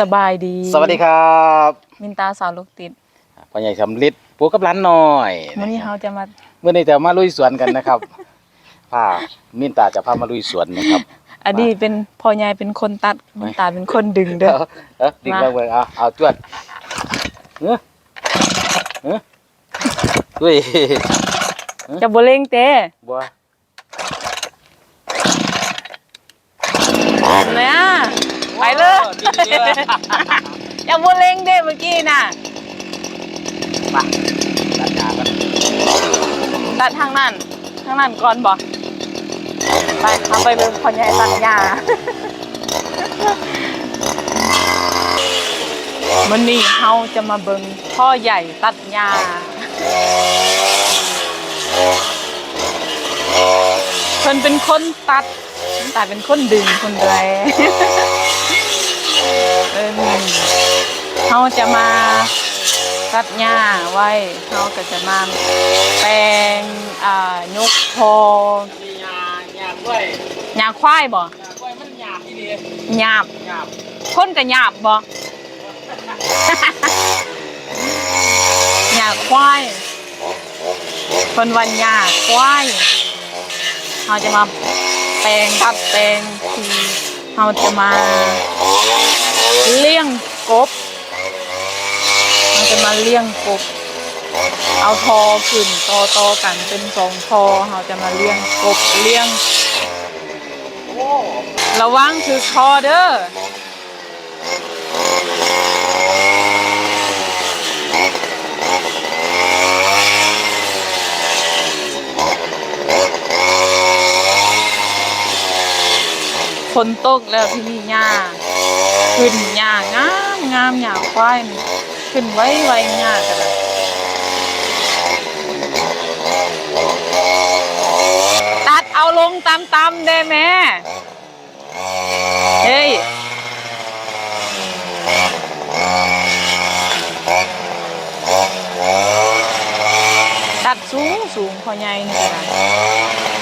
สบายดีสวัสดีครับมินตาสาวลูกติดพ่อใหญ่สำลิดปูกับร้านน้อยวันนี้เราจะมาเมื่อนี้จะมาลุยสวนกันนะครับพามินตาจะพามาลุยสวนนะครับอดีตเป็นพ่อใหญ่เป็นคนตัดมินตาเป็นคนดึงเด้อเออดิ่งมาเบิ่งๆเอาเอาจวดเฮ้อเฮ้อด้วยจะบ่เล่งเต้บัวเนี่ย ไปเลยอย่าบ่เล่งเด้เมื่อกี้น่ะมาตัดหญ้ากันตัดทางนั้นทางนั้นก่อนบ่ไปเอาไปเลยพ่อใหญ่ตัดหญ้าวันนี้เฮาจะมาเบิ่งพ่อใหญ่ตัดหญ้าเพิ่นเป็นคนตัดแต่เป็นคนดึงคนแรเอิ้นเฮา จะมาตัดหญ้าไว้เฮาก็จะมาแปลงอ่ายกพอมีหญ้าหญ้ากล้วยหญ้าควายบ่หญ้ากล้วยมันหยาบอีหลีหยาบหยาบคนก็หยาบบ่หญ้าควายคนวันหญ้าควายเฮาจะมาแปลงตัดแปลงทีเฮาจะมาเลี้ยงกบ จะมาเลี้ยงกบ เอาทอขึ้นตอตอกันเป็นสองทอเราจะมาเลี้ยงกบเลี้ยง ระวังถือคอเด้อฝนตกแล้วที่นี่หญ้าขึ้นหญ้างามงามหญ้าควายนี่ ขึ้นไว้ไว้หญ้ากันเลยตัดเอาลงตามๆได้แม่เฮ้ยตัดสูงสูงพอใหญ่นี่ก็ไ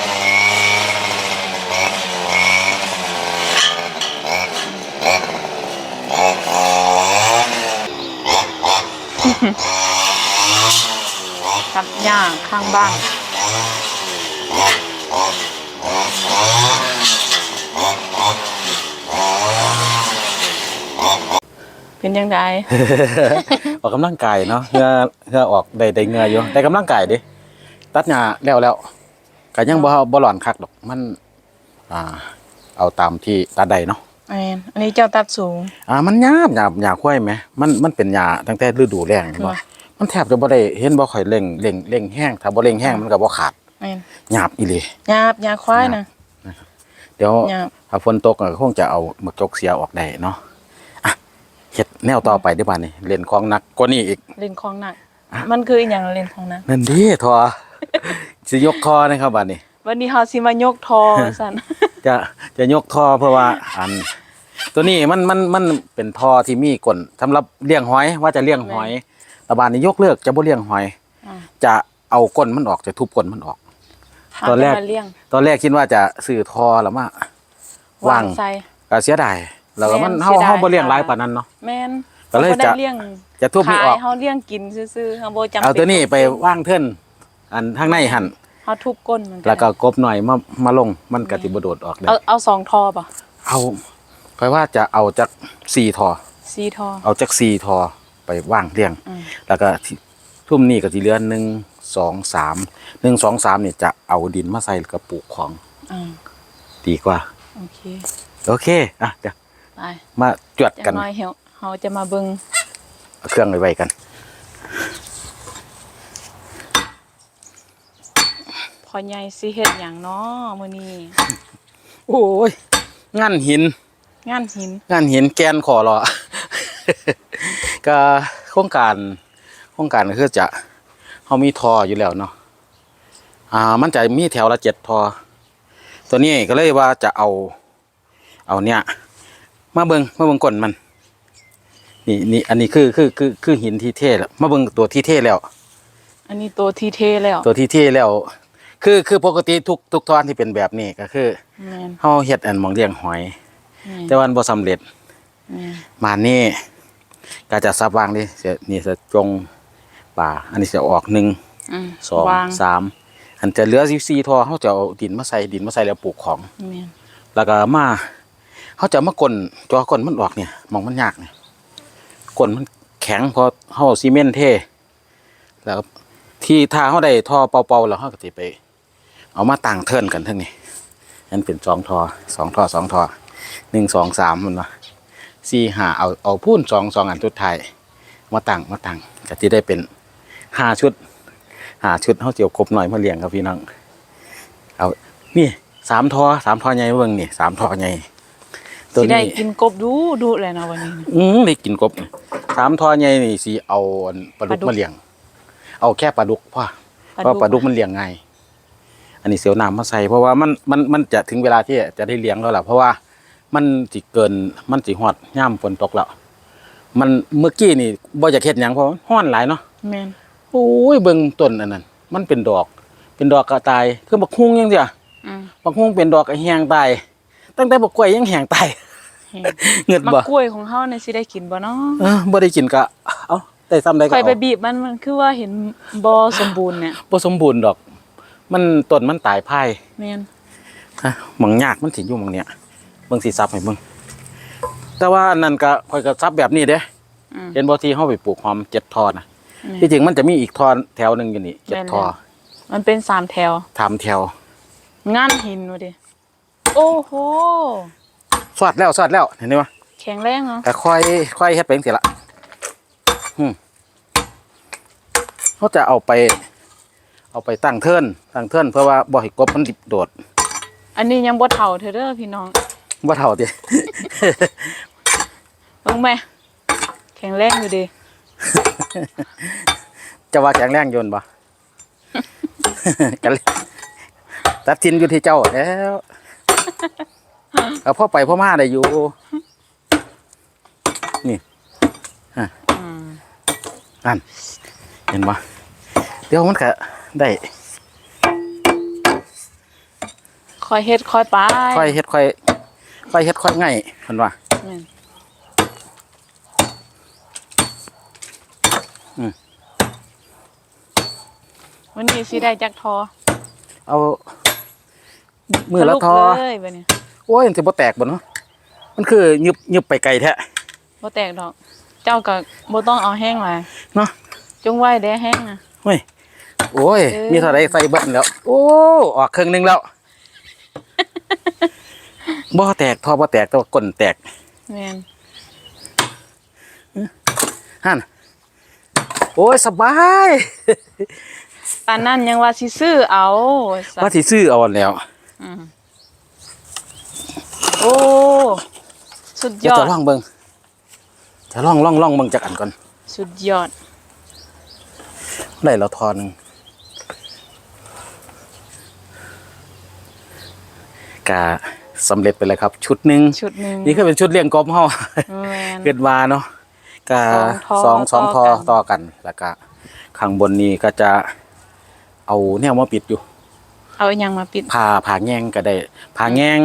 ตัดหญ้าข้างบ้านเป็นยังไง ออกกำลังกายเนาะเพื่อเพื่อออกได้ได้เงื่ออยู่ได้กำลังกายดิตัดหญ้าแล้วแล้วก็ยังบ่บ่หลอนคักดอกมัน อ่า เอาตามที่ตัดได้เนาะ แมนอันนี้เจ้าตัดสูง อ่ามันหยาบหยาบหยาควายไหมมันมันเป็นหญ้าตั้งแต่ฤดูแล้งเห็นบ่ว่ะมันแทบจะบ่ได้เห็นบ่ค่อยเร่งเร่งเร่งแห้งถ้าบ่เร่งแห้งมันก็บ่ขาดแมนหยาบอีหลีหยาบหยาควายนะ เดี๋ยวหยาบ ถ้าฝนตกก็คงจะเอาหมึกจกเสียออกได้เนาะอะเฮ็ดแนวต่อไปได้อบ่านี่เล่นของหนักกว่านี้อีก เล่นของหนัก มันคืออหย่างเล่นของหนัก นั่นดิทอ สิยกคอนะครับบัดนี้ วันนี้เฮาสิมายกทอสั่นจะจะยกท่อเพราะว่าอัน ตัวนี้มันมันมันเป็นท่อที่มีก้นสำหรับเลี้ยงหอยว่าจะเลี้ยงหอยแตะบานนี้ยกเลิกจะบ่เลี้ยงหอย อ่าจะเอาก้นมันออกจะทุบก้นมันออกตอนแรกเฮาจะมาเลี้ยงตอนแรกคิดว่าจะซื้อท่อแล้วมาว่าง ใส่ ก็เสียดายแล้วก็มันแม่นเฮาเสียดาย เฮาบ่เลี้ยงหลายค่ะปานนั้นเนาะ แม่นก็เลยฮาบ่ได้จะเลี้ยงจะทุบนี่ออกขายเฮาเลี้ยงกินซื่อๆเฮาบ่จำเป็นเอาตัวนี้ไปว่างเทินอันข้างในหั่นเฮาทุบก้นมันแล้วก็กบหน่อยมามาลงมันก็สิบ่โดดออกได้เอาเอาสองทอป่ะเอา ค่อยว่าจะเอาจาก4ท่อสีทอ เอาจาก4ท่อไปว่างเลี้ยง อืม แล้วก็ที่ทุ่มนี่ก็สิเหลือหนึ่งสองสามหนึ่งสองสามเนี่ยจะเอาดินมาใส่กระปุกของอ่าดีกว่า โอเค โอเคอะเดี๋ยวไปมาจวดจักันงน้อยเฮาเฮาจะมาเบิ่งเอาเครื่องไว้ไว้กัน พ่อใหญ่สิเฮ็ดหยังน้อมื้อนี้ โอ้ยงานหิน งานหิน งานหินแกนขอรอ ก็โครงการโครงการก็คือจะเขามีทออยู่แล้วเนาะอ่า มันจะมีแถวละเจ็ดทอ ตัวนี้ก็เลยว่าจะเอา เอาเนี่ย มาเบิงมาเบิงก้นมัน นี่นี่อันนี้คือคือคือคือหินที่เท่แล้วมาเบิงตัวที่เท่แล้ว อันนี้ตัวที่เทแล้ว ตัวที่เท่แล้ว คือคือปกติทุกทุกทอนที่เป็นแบบนี้ก็คือแม่นเฮาเฮ็ดอันหมองเลี้ยงหอย แม่นแต่ว่ามันบ่สำเร็จแม่นมานี่ก็จะซับวางดิเสียนี่จะจงป่า อันนี้จะออกหนึ่งอืมสองวางสามอันจะเหลือสิบสี่ทอเขาจะเอาดินมาใส่ดินมาใส่แล้วปลูกของแม่นแล้วก็มาเขาจะมากลนจอกลนมันออกเนี่ยมองมันยากเนี่ยกลนมันแข็งเพอเขาเอาซีเมนต์เทแล้วที่ถ้าเขาได้ท่อเป่าๆแล้วเขาก็จะไป เอามาตั้งเทิร์นกันทั้งนี้นั่นเป็นสองทอสองทอสองทอ หนึ่งสองสามมันวะสี่ห้าเอาเอาพูนสองสองอันสุดท้ายมาตั้งมาตั้งก็จะได้เป็นห้าชุดห้าชุดเขาเจียวครบหน่อยมาเลี้ยงครับพี่น้องเอานี่สามทอสามทอใหญ่เบิ่งนี่สามทอใหญ่ตัวสิได้นี้กินกบดูดูเลยนะวันนี้ อืมได้กินกบนี่สามทอใหญ่นี่สิเอาอันปลาดุกปลาดุกมาเลี้ยง เอาแค่ปลาดุกพ่อเพราะปลาดุกมันเลี้ยงง่ายอันนี้เสียวน้ำมาใส่เพราะว่ามันมันมันจะถึงเวลาที่จะได้เลี้ยงแล้วล่ะเพราะว่า มันสิเกินมันสิฮอดย่ามฝนตกแล้วมันเมื่อกี้นี่บ่อยากเฮ็ดหยังเพราะมันฮ้อนหลายเนาะแม่นโอ้ยเบิ่งต้นอันนั้น มันเป็นดอก เป็นดอกกระตายคือบักฮุ้งยังเดียอืมบักฮุ้งเป็นดอกกระแหงตายตั้งแต่บักกล้วยยังแหงตายเห็นเงิดมะบ่ กล้วยของเฮาเนี่ยสิได้กินบ่เนาะเออบ่ได้กินก็เอ้าได้ซ้ำได้ก็ข่อยไปเอาบีบมันมันคือว่าเห็นบ่สมบูรณ์เนี่ยบ่สมบูรณ์ดอก มันต้นมันตายพายแม่น ฮะหมองยากมันสิอยู่หมองเนี้ย เบิ่งสิซับให้เบิ่งแต่ว่าอันนั่นก็ข่อยก็ซับแบบนี้เด้อืม เห็นบ่ที่เฮาไปปลูกหอมเจ็ดทอนะแม่นที่จริงมันจะมีอีกทอแถวหนึงอยู่นี่เจ็ดแม่น ทอแล้วมันเป็นสามแถวทำแถวงานหินว่าดิโอ้โหสวัดแล้วสวัดแล้วเห็นไหมวะแข็งแรงเนาะก็ค่อยค่อยเฮ็ดไปจังซี่ละอืมเขาจะเอาไป เอาไปตั้งเทิร์นตั้งเทิร์นเพื่อว่าบ่ให้กบมันดิบโดด อันนี้ยังบ่เฒ่าเธอเด้อพี่น้อง บ่เท่าติเบิ่งแม่แข็งแรงอยู่ดิจะว่าแข็งแรงอยนบ่กันเลยตัดสินอยู่ที่เจ้าแล้วเอาพ่อไปพ่อมาได้อยู่ นี่อืมนั่นเห็นบ่เดี๋ยวมันก็ได้ค่อยเฮ็ดค่อยไปค่อยเฮ็ดค่อย ค่อยเฮ็ดค่อยง่ายเห็นว่าแม่นอืมวันนี้สิได้จักทอ เอามือละทอทะลุเลยบัดนี้โอ้ยมันสิบ่แตกบ่เนาะมันคือยึบยึบไปไกลแท้บ่แตกดอก เจ้าก็บ่ต้องเอาแห้งหลายเนาะจงไว้ได้แห้งนะเฮ้ยโอ้ยเออมีเท่าไรใส่เบิ้ลแล้ว โอ้ ออกครึ่งหนึงแล้ว บ่แตกทอบ่แตกแต่ว่าก้นแตกแม่นหั่นโอ้ยสบายปานนั้นยังว่าสิซื้อเอาสัตว์ว่าสิซื้อเอาแล้ว อืมโอ้ สุดยเดี๋ยวอจะดลองเบิ่งจะลองลองลองเบิ่งจักอันก่อนสุดยอด ได้แล้วทอหนึงกะ สำเร็จไปเลยครับ ชุดหนึงชุดหนึ่งนี่คือเป็นชุดเลี้ยงกบเฮาแมนเกิดมาเนาะก็สองทอสองสองทอต่อกันต่อกันแล้วก็ข้างบนนี้ก็จะเอาแนวมาปิดอยู่ เอาอหยังมาปิดผ่าผ่าแงงก็ได้ผ่าแงง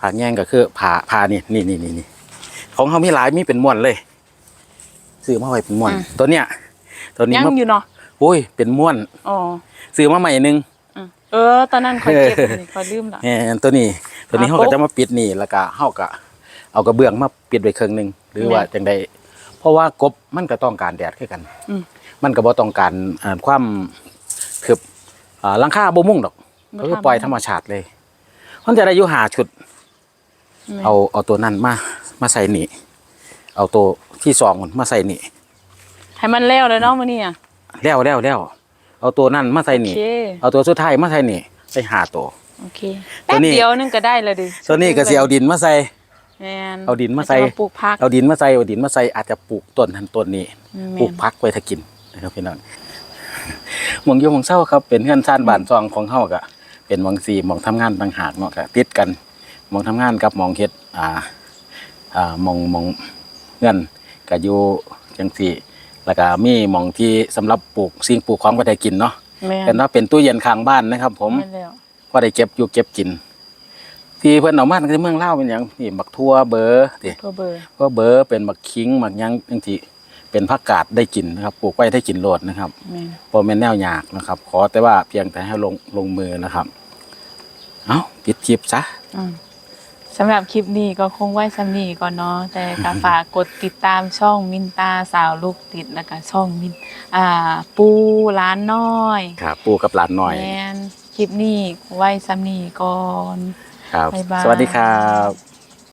ผ่าแงงก็คือผ่าผ่านี่นี่นี่นี่นี่ของเขามีหลายมีเป็นม้วนเลยซื้อมาไว้เป็นม้วนตัวเนี้ยตัวนี้ยังมาอยู่เนาะโอ้ยเป็นม้วนอ๋อซื้อมาใหม่หนึงอืม เออ ตอนนั้นคอยเก็บนี่คอยลืมละ แหมตัวนี้ ตัวนี้อ่าเขาก็ปุ๊บจะมาปิดนี่แล้วก็เขาก็เอากระเบื้องมาปิดไว้ครึ่งหนึงหรือว่าแม่นจังใดเพราะว่ากบมันก็ต้องการแดดคือกันอืม มันก็บ่ต้องการอ่าความคืออ่าหลังคาบ่มุ่งดอกบ่ก็คือทำปล่อยธรรมชาติเลยมันจะได้อยู่หาชุดแม่นเอาเอาตัวนั้นมามาใส่นี่ เอาตัวที่สองมาใส่นี่ให้มันแล้วเลยเนาะมื้อนี้อะแล้วแล้วแล้ว เอาตัวนั้นมาใส่โอนี่เค เอาตัวสุดท้ายมาใส่นี่ไปหาตัว โอเคตัแป๊วบนี้ เดียวนึงก็ได้แล้วดิตัวนี้ก็สิเอาดินมาใส่ แม่นเอาดินมาใส่ จะปลูกผัก เอาดินมาใส่เอาดินมาใส่อาจจะปลูกต้นทันต้นนี้แม่นปลูกพักไว้ถ้ากินนะครับพี่น้องหมองอยู่หมองเศร้าครับ เป็นเงื่อนซ่านบ้านซองของเฮาก็เป็นหมองสีหมองทำงานต่างหากเนาะก็ติดกันหมองทำงานกับหมองเฮ็ดอ่าอ่าหมองหมองเงื่อนก็อยู่จังซี่ แล้วก็มีหมองที่สำหรับปลูกสิ่งปลูกของก็ได้กินเนาะแม่นเป็นว่าเป็นตู้เย็นข้างบ้านนะครับ ผมแม่นแล้วก็ได้เก็บอยู่เก็บกิน ที่เพิ่นเอามาจากเมืองลาวเป็นหยังนี่บักทั่วเบอร์ติ ตัวเบอร์ก็เบอร์เป็นบักคิงบักหยังจังที่เป็นผักกาดได้กินนะครับปลูกไว้ได้กินโลดนะครับแม่นบ่แม่นแนวยากนะครับ ขอแต่ว่าเพียงแต่ให้ลงลงมือนะครับ เอ้าปิดคลิปซะ อืม สำหรับคลิปนี้ก็คงไว้สำนี้ก่อนเนาะแต่ก็ฝากกดติดตามช่องมินตาสาวลูกติดแล้วก็ช่องมินอ่า ปูร้านน้อยครับปู่กับหลานหน่อย แมนคลิปนี้ไว้สำนี้ก่อน ครับ บ๊ายบาย สวัสดีครับ